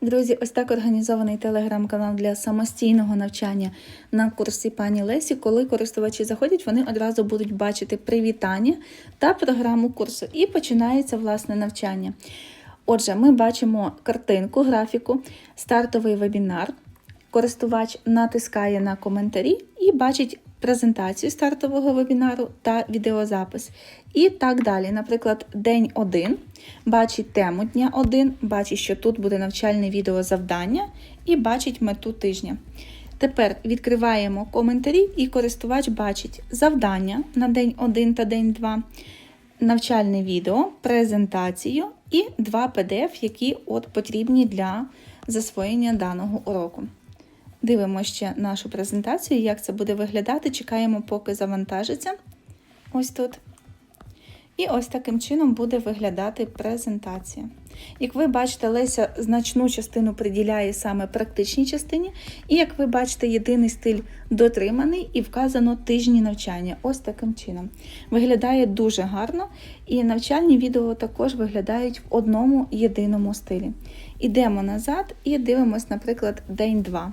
Друзі, ось так організований телеграм-канал для самостійного навчання на курсі пані Лесі. Коли користувачі заходять, вони одразу будуть бачити привітання та програму курсу. І починається власне навчання. Отже, ми бачимо картинку, графіку, стартовий вебінар. Користувач натискає на коментарі і бачить презентацію стартового вебінару та відеозапис. І так далі. Наприклад, день 1 бачить тему дня 1, бачить, що тут буде навчальне відеозавдання, і бачить мету тижня. Тепер відкриваємо коментарі, і користувач бачить завдання на день 1 та день 2, навчальне відео, презентацію і два PDF, які от потрібні для засвоєння даного уроку. Дивимося ще нашу презентацію, як це буде виглядати. Чекаємо, поки завантажиться. Ось тут. І ось таким чином буде виглядати презентація. Як ви бачите, Леся значну частину приділяє саме практичній частині, і як ви бачите, єдиний стиль дотриманий і вказано тижні навчання. Ось таким чином. Виглядає дуже гарно, і навчальні відео також виглядають в одному єдиному стилі. Ідемо назад і дивимось, наприклад, день 2.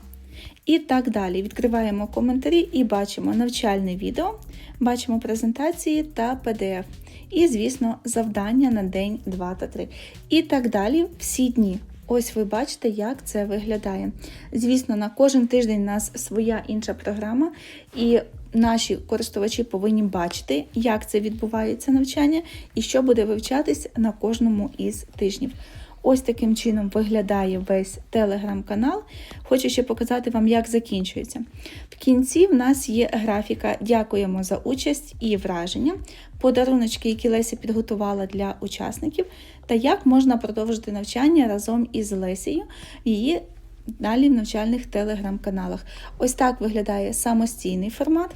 І так далі. Відкриваємо коментарі і бачимо навчальне відео, бачимо презентації та PDF. І, звісно, завдання на день 2 та 3. І так далі всі дні. Ось ви бачите, як це виглядає. Звісно, на кожен тиждень у нас своя інша програма, і наші користувачі повинні бачити, як це відбувається навчання і що буде вивчатись на кожному із тижнів. Ось таким чином виглядає весь телеграм-канал. Хочу ще показати вам, як закінчується. В кінці в нас є графіка. Дякуємо за участь і враження, подаруночки, які Леся підготувала для учасників, та як можна продовжити навчання разом із Лесією. Її Далі в навчальних телеграм-каналах. Ось так виглядає самостійний формат.